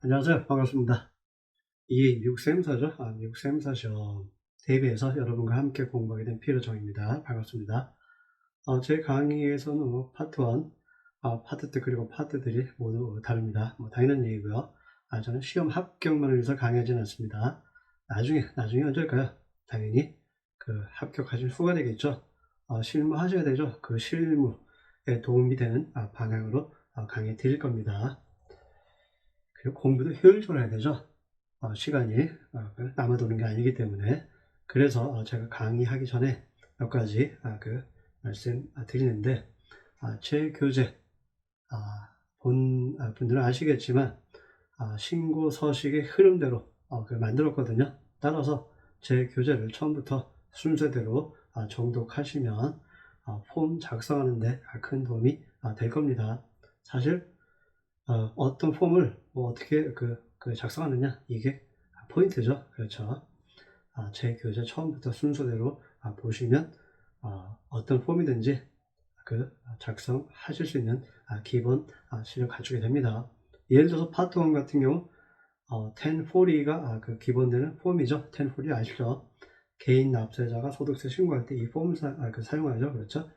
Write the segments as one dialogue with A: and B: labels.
A: 안녕하세요. 반갑습니다. 이 미국 세무사죠. 아, 미국 세무사 시험 대비해서 여러분과 함께 공부하게 된 피로정입니다. 반갑습니다. 어, 제 강의에서는 뭐 파트 1, 아, 파트 2 그리고 파트 3 모두 다릅니다. 뭐 당연한 얘기고요. 아, 저는 시험 합격만을 위해서 강의하지는 않습니다. 나중에 나중에 언제일까요? 당연히 그 합격하신 후가 되겠죠. 어, 실무하셔야 되죠. 그 실무에 도움이 되는 아, 방향으로 어, 강의 드릴 겁니다. 그리고 공부도 효율적으로 해야 되죠. 어, 시간이 어, 그 남아도는 게 아니기 때문에 그래서 어, 제가 강의하기 전에 몇 가지 아, 그 말씀 아, 드리는데 아, 제 교재 아, 본 아, 분들은 아시겠지만 아, 신고 서식의 흐름대로 어, 그 만들었거든요. 따라서 제 교재를 처음부터 순서대로 아, 정독하시면 아, 폼 작성하는데 아, 큰 도움이 아, 될 겁니다. 사실 어, 떤 폼을 뭐 어떻게 그, 그 작성하느냐 이게 포인트죠. 그렇죠. 아, 제 교재 처음부터 순서대로 아, 보시면 아, 어떤 폼이든지 그 작성하실 수 있는 아, 기본 아, 실력 갖추게 됩니다. 예를 들어서 파트 1 같은 경우 어, 1040가 아, 그 기본되는 폼이죠. 1040 아시죠? 개인 납세자가 소득세 신고할 때 이 폼을 사, 아, 그 사용하죠. 그렇죠?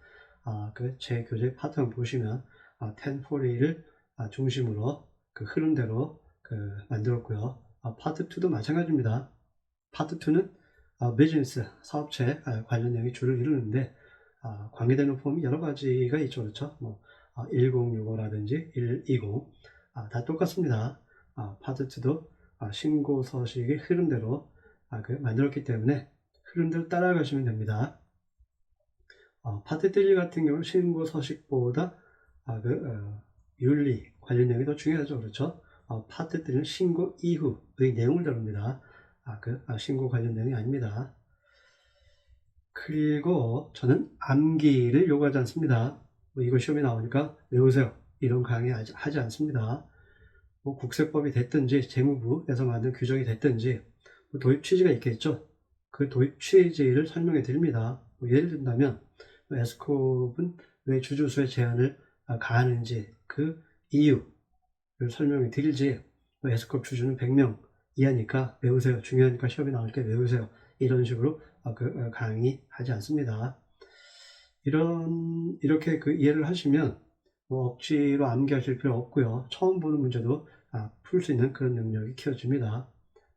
A: 아, 그 제 교재 파트 1 보시면 아, 1040를 아, 중심으로 그 흐름대로 그 만들었고요. 아, 파트 2도 마찬가지입니다. 파트 2는 아, 비즈니스 사업체 아, 관련 내용이 주를 이루는데 아, 관계되는 폼이 여러 가지가 있죠, 그렇죠? 뭐 1065라든지 120 아, 다 똑같습니다. 아, 파트 2도 아, 신고 서식의 흐름대로 아, 그 만들었기 때문에 흐름대로 따라가시면 됩니다. 어, 파트 3 같은 경우는 신고 서식보다 아, 그 어, 윤리 관련 내용이 더 중요하죠. 그렇죠? 어, 파트 3는 신고 이후의 내용을 다룹니다. 아, 그 아, 신고 관련 내용이 아닙니다. 그리고 저는 암기를 요구하지 않습니다. 뭐 이거 시험에 나오니까 외우세요. 이런 강의 하지, 않습니다. 뭐 국세법이 됐든지 재무부에서 만든 규정이 됐든지 뭐 도입 취지가 있겠죠. 그 도입 취지를 설명해 드립니다. 뭐 예를 든다면 에스콥은 왜 주주수의 제한을 아, 가하는지 그 이유를 설명해 드릴지 뭐 에스콥 주주는 100명 이하니까 외우세요. 중요하니까 시험에 나올 때 외우세요. 이런 식으로 아, 그 어, 강의하지 않습니다. 이런 이렇게 그 이해를 하시면 뭐 억지로 암기하실 필요 없고요. 처음 보는 문제도 아, 풀수 있는 그런 능력이 키워집니다.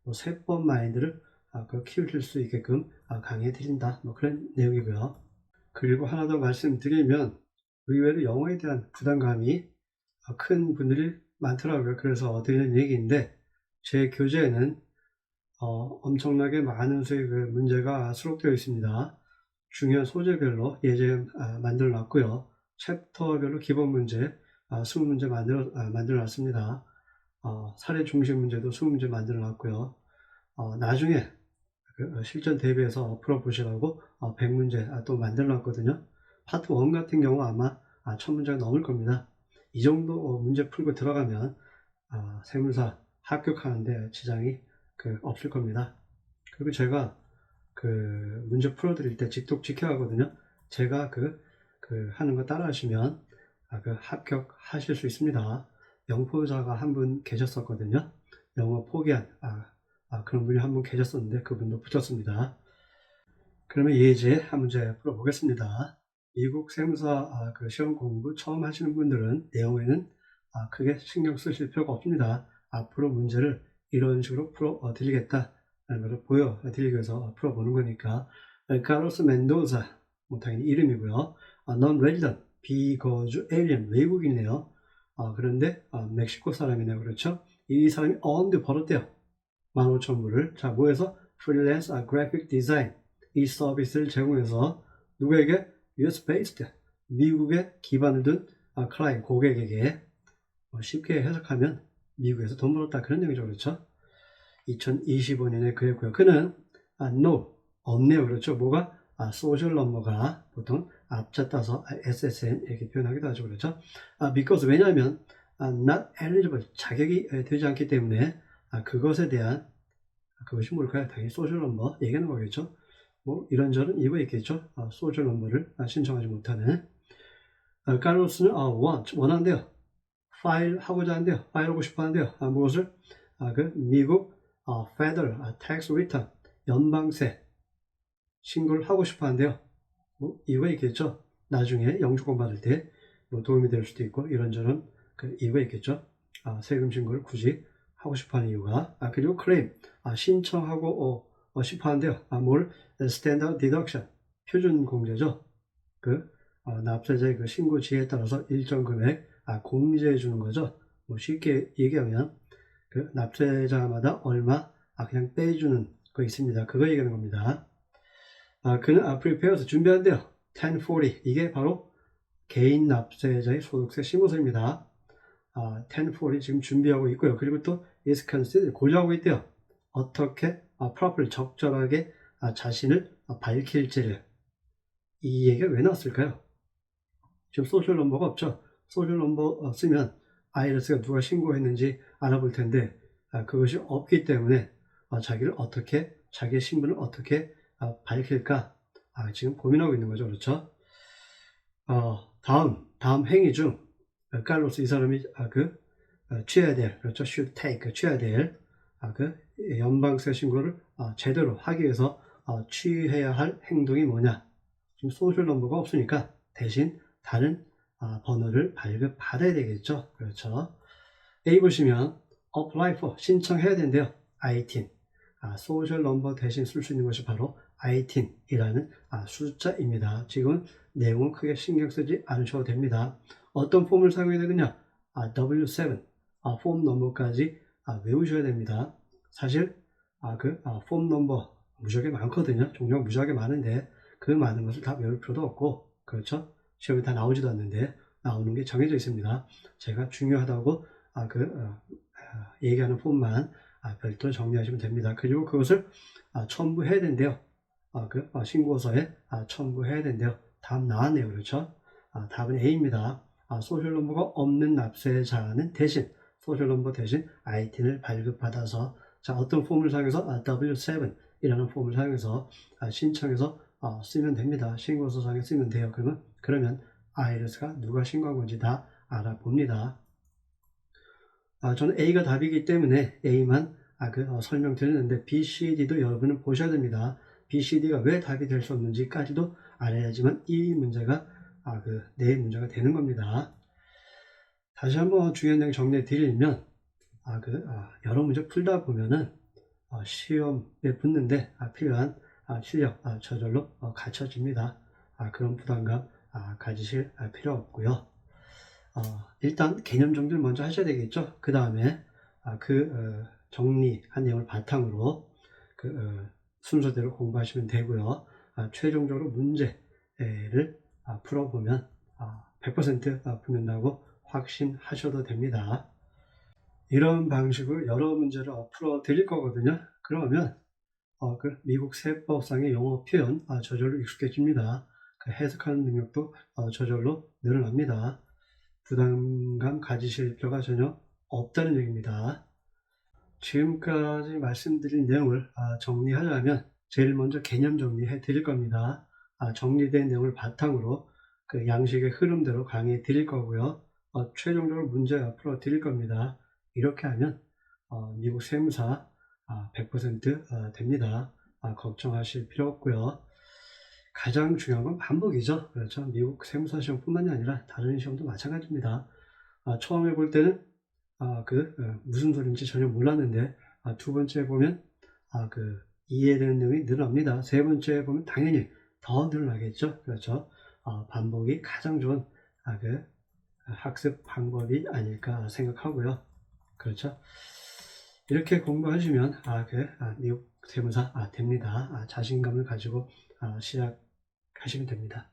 A: 뭐 세법 마인드를 아, 그 키우실 수 있게끔 아, 강의해 드린다. 뭐 그런 내용이고요. 그리고 하나 더 말씀드리면 의외로 영어에 대한 부담감이 아, 큰 분들이 많더라고요. 그래서 드리는 얘기인데 제 교재에는 어, 엄청나게 많은 수의 그 문제가 수록되어 있습니다. 중요한 소재별로 예제 아, 만들어 놨고요. 챕터별로 기본 문제 아, 20문제 만들어, 아, 만들어 놨습니다. 어, 사례 중심 문제도 20문제 만들어 놨고요. 어, 나중에 그 실전 대비해서 풀어보시라고 어, 100문제 아, 또 만들어 놨거든요. 파트 1 같은 경우 아마 아, 1000문제가 넘을 겁니다. 이 정도 어, 문제 풀고 들어가면 아, 세무사 합격하는데 지장이 그 없을 겁니다. 그리고 제가 그 문제 풀어드릴 때 직독 지켜 하거든요. 제가 그, 그 하는 거 따라 하시면 아, 그 합격하실 수 있습니다. 영포자가 한 분 계셨었거든요. 영어 포기한 아, 아, 그런 분이 한 분 계셨었는데 그분도 붙었습니다. 그러면 예제 한 문제 풀어보겠습니다. 미국 세무사 아, 그 시험 공부 처음 하시는 분들은 내용에는 아, 크게 신경 쓰실 필요가 없습니다. 앞으로 문제를 이런 식으로 풀어 드리겠다. 라는 보여드리기 위해서 풀어보는 거니까. 카로스 멘도사, 뭐 당연히 이름이고요. non resident, 비거주 alien, 외국인이네요. 아, 그런데 아, 멕시코 사람이네요. 그렇죠? 이 사람이 earned 벌었대요. 15,000불을. 자, freelance 아, graphic design. 이 서비스를 제공해서 누구에게? US-based. 미국에 기반을 둔 아, 클라인, 고객에게 뭐 쉽게 해석하면 미국에서 돈 벌었다. 그런 얘기죠. 그렇죠? 2025년에 그랬고요. 그는 아, no, 없네요. 그렇죠? 뭐가? 아, 소셜 넘버가 보통 앞자 따서 SSN 이렇게 표현하기도 하죠. 그렇죠? 아, because 왜냐하면 아, not eligible 자격이 되지 않기 때문에 아, 그것에 대한 아, 그것이 뭘까요? 당연히 소셜 넘버 얘기하는 거겠죠. 뭐 이런저런 이유가 있겠죠. 아, 소셜 넘버를 아, 신청하지 못하는 아, 카로스는 아, want 원한대요. 파일 하고자 하는데요. 파일 하고 싶어 하는데요. 아, 무엇을? 아, 그 미국 어, Federal 아, Tax Return 연방세 신고를 하고 싶어 하는데요. 뭐 이유가 있겠죠. 나중에 영주권 받을 때 뭐 도움이 될 수도 있고 이런저런 그 이유가 있겠죠. 아, 세금 신고를 굳이 하고 싶어 하는 이유가 아, 그리고 클레임 아, 신청하고 어, 어, 싶어 하는데요. 아, 뭘 스탠다드 디덕션 표준 공제죠. 그 어, 납세자의 그 신고 지에 따라서 일정 금액 아, 공제해 주는 거죠. 뭐 쉽게 얘기하면 그 납세자마다 얼마 아, 그냥 빼주는 거 있습니다. 그거 얘기하는 겁니다. 아, 그는 아, prepare서 준비한대요. 1040 이게 바로 개인 납세자의 소득세 신고서입니다. 아, 1040 지금 준비하고 있고요. 그리고 또 is considered 고려하고 있대요. 어떻게 아, properly 적절하게 아, 자신을 아, 밝힐지를 이 얘기가 왜 나왔을까요? 지금 소셜 넘버가 없죠. 소셜 넘버 쓰면 IRS가 누가 신고했는지 알아볼 텐데 아, 그것이 없기 때문에 아, 자기를 어떻게 자기의 신분을 어떻게 아, 밝힐까 아, 지금 고민하고 있는 거죠. 그렇죠? 어, 다음 다음 행위 중 어, 깔로스 이 사람이 아, 그 어, 취해야 될 그렇죠. should take 취해야 될 아, 그 연방세 신고를 아, 제대로 하기 위해서 어, 취해야 할 행동이 뭐냐? 지금 소셜 넘버가 없으니까 대신 다른 아, 번호를 발급받아야 되겠죠. 그렇죠. A 보시면 apply for 신청해야 된대요. ITIN 아, 소셜 넘버 대신 쓸 수 있는 것이 바로 ITIN이라는 아, 숫자입니다. 지금 내용은 크게 신경 쓰지 않으셔도 됩니다. 어떤 폼을 사용해야 되느냐? 아, W7 아, 폼 넘버까지 아, 외우셔야 됩니다. 사실 아, 그 아, 폼 넘버 무지하게 많거든요. 종류가 무지하게 많은데 그 많은 것을 다 외울 필요도 없고 그렇죠? 시험에 다 나오지도 않는데 나오는 게 정해져 있습니다. 제가 중요하다고 아, 그 어, 아, 얘기하는 폼만 아, 별도로 정리하시면 됩니다. 그리고 그것을 아, 첨부해야 된대요. 아, 그 아, 신고서에 아, 첨부해야 된대요. 답 나왔네요. 그렇죠? 아, 답은 A입니다. 아, 소셜 넘버가 없는 납세자는 대신 소셜 넘버 대신 ITIN을 발급받아서 자 어떤 폼을 사용해서 아, W7이라는 폼을 사용해서 아, 신청해서 아, 쓰면 됩니다. 신고서상에 쓰면 돼요. 그러면 그러면 IRS가 누가 신고한 건지 다 알아봅니다. 아, 저는 A가 답이기 때문에 A만 아, 그, 어, 설명드리는데 B, C, D도 여러분은 보셔야 됩니다. B, C, D가 왜 답이 될 수 없는지까지도 알아야지만 이 문제가 아, 그, 내 문제가 되는 겁니다. 다시 한번 중요한 내용 정리해 드리면, 아, 그, 아, 여러 문제 풀다 보면은, 어, 시험에 붙는데, 아, 필요한, 아, 실력, 아, 저절로 어, 갖춰집니다. 아, 그런 부담감, 아, 가지실 아, 필요 없고요. 어, 일단 개념 정리를 먼저 하셔야 되겠죠. 그 다음에, 아, 그, 어, 정리한 내용을 바탕으로, 그, 어, 순서대로 공부하시면 되고요. 아, 최종적으로 문제를 아, 풀어보면 아, 100% 아, 붙는다고 확신하셔도 됩니다. 이런 방식으로 여러 문제를 어, 풀어 드릴 거거든요. 그러면 어, 그 미국 세법상의 영어 표현 아, 저절로 익숙해집니다. 그 해석하는 능력도 어, 저절로 늘어납니다. 부담감 가지실 필요가 전혀 없다는 얘기입니다. 지금까지 말씀드린 내용을 아, 정리하려면 제일 먼저 개념 정리해 드릴 겁니다. 아, 정리된 내용을 바탕으로 그 양식의 흐름대로 강의해 드릴 거고요. 어, 최종적으로 문제 풀어 드릴 겁니다. 이렇게 하면 어, 미국 세무사 아, 100% 어, 됩니다. 아, 걱정하실 필요 없고요. 가장 중요한 건 반복이죠. 그렇죠. 미국 세무사 시험뿐만이 아니라 다른 시험도 마찬가지입니다. 아, 처음에 볼 때는 아, 그 어, 무슨 소리인지 전혀 몰랐는데 아, 두 번째 보면 아, 그 이해되는 내용이 늘어납니다. 세 번째 보면 당연히 더 늘어나겠죠. 그렇죠. 어, 반복이 가장 좋은 아, 그 학습 방법이 아닐까 생각하고요. 그렇죠. 이렇게 공부하시면 아, 그 아, 미국 세무사 아, 됩니다. 아, 자신감을 가지고 아, 시작하시면 됩니다.